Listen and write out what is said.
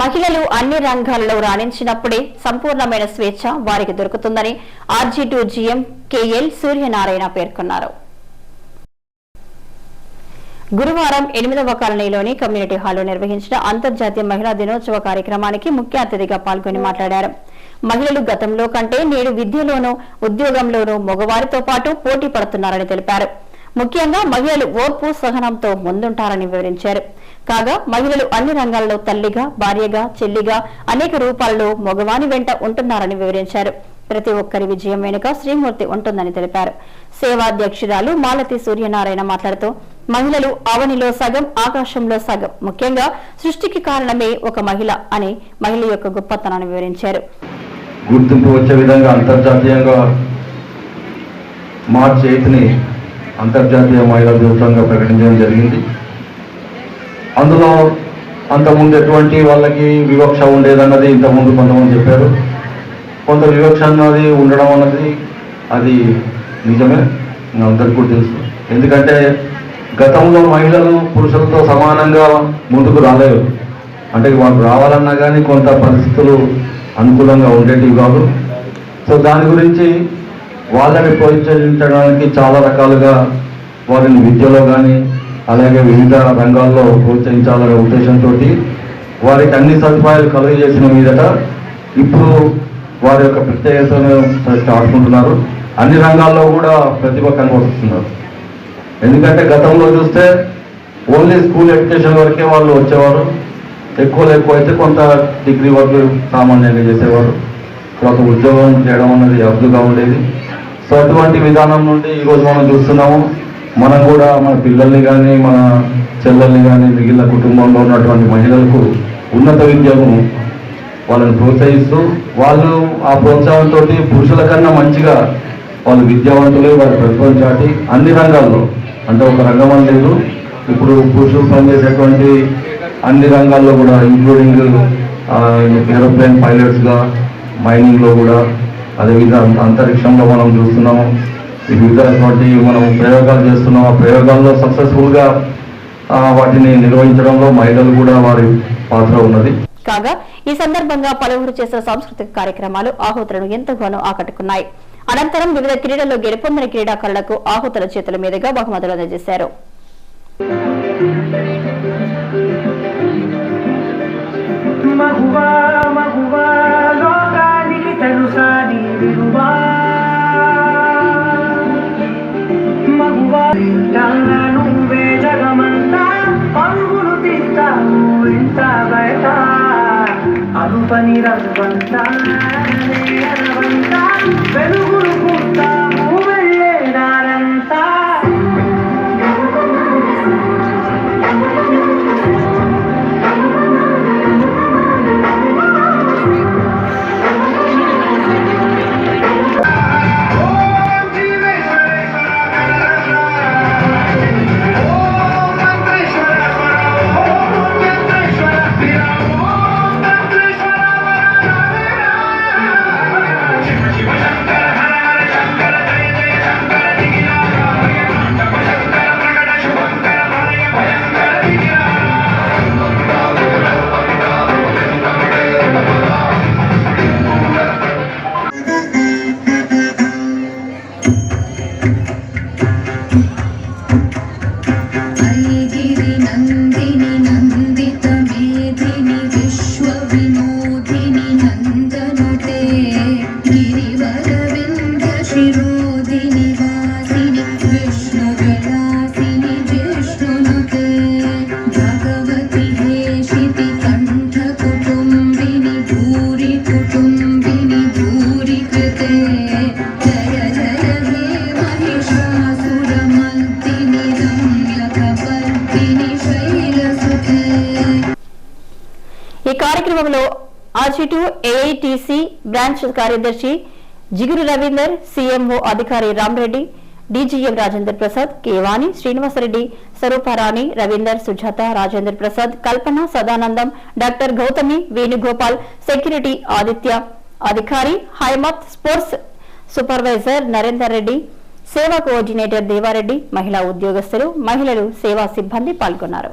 మహిళలు అన్ని రంగాలలో రాణించినప్పుడే సంపూర్ణమైన స్వేచ్ఛ వారికి దొరుకుతుందని RG two GM KL Suryanarayana పేర్కొన్నారు. గురువారం ఎనిమిదవ కాలనీలోని కమ్యూనిటీ హాల్లో నిర్వహించిన అంతర్జాతీయ మహిళా దినోత్సవ కార్యక్రమానికి ముఖ్య అతిథిగా పాల్గొని మాట్లాడారు. మహిళలు గతంలో కంటే నేడు విద్యలోనూ ఉద్యోగంలోనూ మగవారితో పాటు పోటీ పడుతున్నారని తెలిపారు. ముఖ్యంగా మహిళలు ఓర్పు సహనంతో ముందుంటారని వివరించారు. కాగా మహిళలు అన్ని రంగాల్లో తల్లిగా భార్యగా చెల్లిగా అనేక రూపాల్లో మగవాని వెంట ఉంటున్నారని వివరించారు. ప్రతి ఒక్కరి విజయం వెనుక శ్రీమూర్తి ఉంటుందని తెలిపారు. సేవాధ్యక్షురాలు మాలతి సూర్యనారాయణ మాట్లాడుతూ మహిళలు అవనిలో సగం ఆకాశంలో సగం ముఖ్యంగా సృష్టికి కారణమే ఒక మహిళ అని మహిళ యొక్క గొప్పతనాన్ని వివరించారు. గుర్తింపు వచ్చే విధంగా అంతర్జాతీయంగా మార్చి ఎయిత్ని అంతర్జాతీయ మహిళా దివసంగా ప్రకటించడం జరిగింది. అందులో అంతకుముందు ఎటువంటి వాళ్ళకి వివక్ష ఉండేదన్నది ఇంతకుముందు కొంతమంది చెప్పారు. కొంత వివక్ష అన్నది ఉండడం అన్నది అది నిజమే. అందరికీ కూడా తెలుసు. ఎందుకంటే గతంలో మహిళలు పురుషులతో సమానంగా ముందుకు రాలేరు అంటే వాళ్ళు రావాలన్నా కానీ కొంత పరిస్థితులు అనుకూలంగా ఉండేటివి కాదు. సో దాని గురించి వాళ్ళని ప్రోత్సహించడానికి చాలా రకాలుగా వారిని విద్యలో కానీ అలాగే వివిధ రంగాల్లో ప్రోత్సహించాలనే ఉద్దేశంతో వారికి అన్ని సదుపాయాలు కలుగజేసిన మీదట ఇప్పుడు వారి యొక్క ప్రత్యేకతను ఆడుకుంటున్నారు. అన్ని రంగాల్లో కూడా ప్రతిభ కనబడుతున్నారు. ఎందుకంటే గతంలో చూస్తే ఓన్లీ స్కూల్ ఎడ్యుకేషన్ వరకే వాళ్ళు వచ్చేవారు. ఎక్కువ ఎక్కువ అయితే కొంత డిగ్రీ వరకు సామాన్యంగా చేసేవారు. తర్వాత ఉద్యోగం చేయడం అనేది అర్థంగా ఉండేది. సో అటువంటి విధానం నుండి ఈరోజు మనం చూస్తున్నాము. మనం కూడా మన పిల్లల్ని కానీ మన చెల్లెల్ని కానీ మిగిలిన కుటుంబంలో ఉన్నటువంటి మహిళలకు ఉన్నత విద్యను వాళ్ళని ప్రోత్సహిస్తూ వాళ్ళు ఆ ప్రోత్సాహంతో పురుషుల కన్నా మంచిగా వాళ్ళు విద్యావంతులే వారి ప్రతిభను చాటి అన్ని రంగాల్లో అంటే ఒక రంగం అని లేదు. ఇప్పుడు పురుషులు పనిచేసేటువంటి అన్ని రంగాల్లో కూడా ఇంక్లూడింగ్ ఏరోప్లేన్ పైలట్స్గా మైనింగ్లో కూడా అదేవిధంగా అంతరిక్షంలో మనం చూస్తున్నాము ఈ వివిధటువంటి మనం ప్రయోగాలు చేస్తున్నాం ఆ ప్రయోగాల్లో సక్సెస్ఫుల్గా వాటిని నిర్వహించడంలో మహిళలు కూడా వారి పాత్ర ఉన్నది. కాగా ఈ సందర్భంగా పలువురు చేసిన సాంస్కృతిక కార్యక్రమాలు ఆహుతులను ఎంతగానో ఆకట్టుకున్నాయి. అనంతరం వివిధ క్రీడల్లో గెలుపొందిన క్రీడాకారులకు ఆహుతుల చేతుల మీదుగా బహుమతులు అందజేశారు. మగువా మగువా ఇంత బయట అలుపని రవ్వంతా వెలుగులు పుట్టా. ఆర్చిటు ఏఐటిసి బ్రాంచ్ కార్యదర్శి జిగురు రవీందర్ సీఎంఓ అధికారి రామ్రెడ్డి డీజీఎం రాజేందర్ ప్రసాద్ కేవాణి శ్రీనివాసరెడ్డి స్వరూపారాణి రవీందర్ సుజాత రాజేందర్ ప్రసాద్ కల్పన సదానందం డాక్టర్ గౌతమి వేణుగోపాల్ సెక్యూరిటీ ఆదిత్య అధికారి హైమత్ స్పోర్ట్స్ సూపర్వైజర్ నరేందర్ రెడ్డి సేవా కోఆర్డినేటర్ దేవారెడ్డి మహిళా ఉద్యోగస్తులు మహిళలు సేవా సిబ్బంది పాల్గొన్నారు.